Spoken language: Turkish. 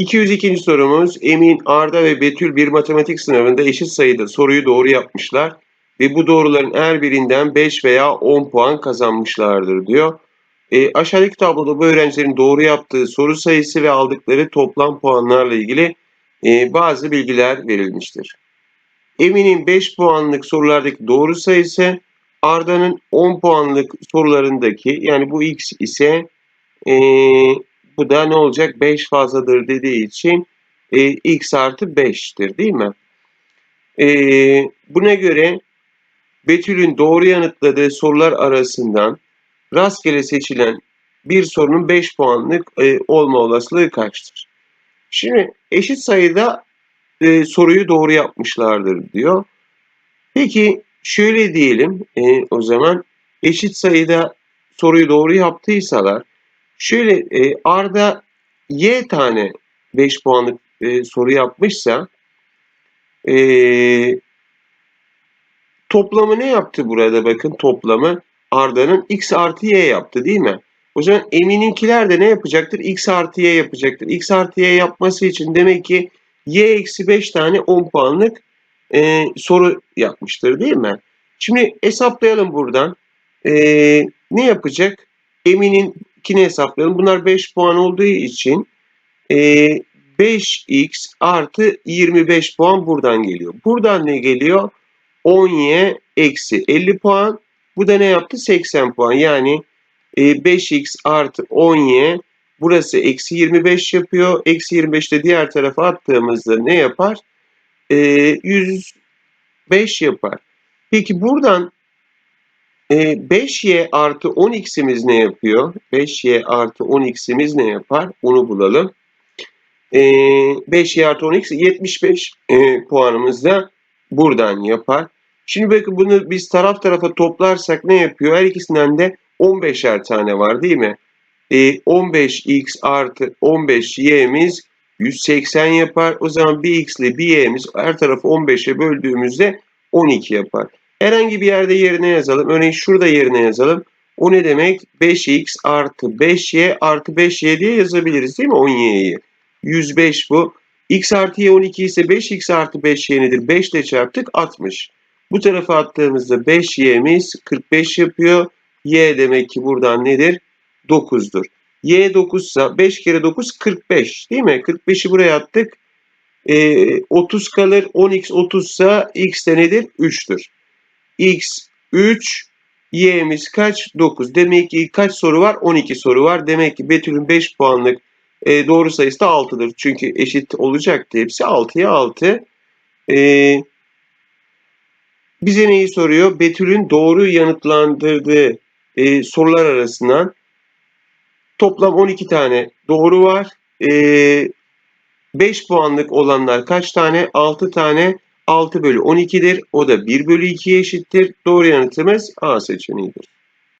202. sorumuz Emin, Arda ve Betül bir matematik sınavında eşit sayıda soruyu doğru yapmışlar ve bu doğruların her birinden 5 veya 10 puan kazanmışlardır diyor. E, aşağıdaki tabloda bu öğrencilerin doğru yaptığı soru sayısı ve aldıkları toplam puanlarla ilgili e, bazı bilgiler verilmiştir. Emin'in 5 puanlık sorulardaki doğru sayısı Arda'nın 10 puanlık sorularındaki yani bu x ise e, bu da ne olacak? 5 fazladır dediği için e, x artı 5'tir değil mi? E, buna göre Betül'ün doğru yanıtladığı sorular arasından rastgele seçilen bir sorunun 5 puanlık e, olma olasılığı kaçtır? Şimdi eşit sayıda e, soruyu doğru yapmışlardır diyor. Peki şöyle diyelim e, o zaman eşit sayıda soruyu doğru yaptıysalar şöyle e, Arda y tane 5 puanlık e, soru yapmışsa e, toplamı ne yaptı burada bakın toplamı Arda'nın x artı y yaptı değil mi? O zaman Emin'inkiler de ne yapacaktır? x artı y yapacaktır. x artı y yapması için demek ki y eksi 5 tane 10 puanlık e, soru yapmıştır değil mi? Şimdi hesaplayalım buradan. E, ne yapacak? Emin'inkini hesaplayalım. Bunlar 5 puan olduğu için e, 5x artı 25 puan buradan geliyor. Buradan ne geliyor? 10y eksi 50 puan. Bu da ne yaptı? 80 puan. Yani e, 5x artı 10y burası eksi 25 yapıyor. Eksi 25 de diğer tarafa attığımızda ne yapar? E, 105 yapar. Peki buradan e, 5y artı 10x'imiz ne yapıyor? 5y artı 10x'imiz ne yapar? Onu bulalım. E, 5y artı 10x 75 e, puanımız da buradan yapar. Şimdi bakın bunu biz taraf tarafa toplarsak ne yapıyor? Her ikisinden de 15'er tane var değil mi? E, 15x artı 15y'miz 180 yapar. O zaman bir x ile bir y'miz her tarafı 15'e böldüğümüzde 12 yapar. Herhangi bir yerde yerine yazalım. Örneğin şurada yerine yazalım. O ne demek? 5x artı 5y artı 5y diye yazabiliriz değil mi? 10y'yi. 105 bu. x artı y 12 ise 5x artı 5y nedir? 5 ile çarptık 60. Bu tarafa attığımızda 5y'miz 45 yapıyor. y demek ki buradan nedir? 9'dur. y 9 ise 5 kere 9 45 değil mi? 45'i buraya attık. E, 30 kalır. 10x 30 ise x de nedir? 3'tür. X 3 y'miz kaç? 9. Demek ki kaç soru var? 12 soru var. Demek ki Betül'ün 5 puanlık e, doğru sayısı da 6'dır. Çünkü eşit olacaktı hepsi. 6'ya 6. E, bize neyi soruyor? Betül'ün doğru yanıtlandırdığı e, sorular arasından toplam 12 tane doğru var. E, 5 puanlık olanlar kaç tane? 6 tane. 6 bölü 12'dir. O da 1 bölü 2'ye eşittir. Doğru yanıtımız A seçeneğidir.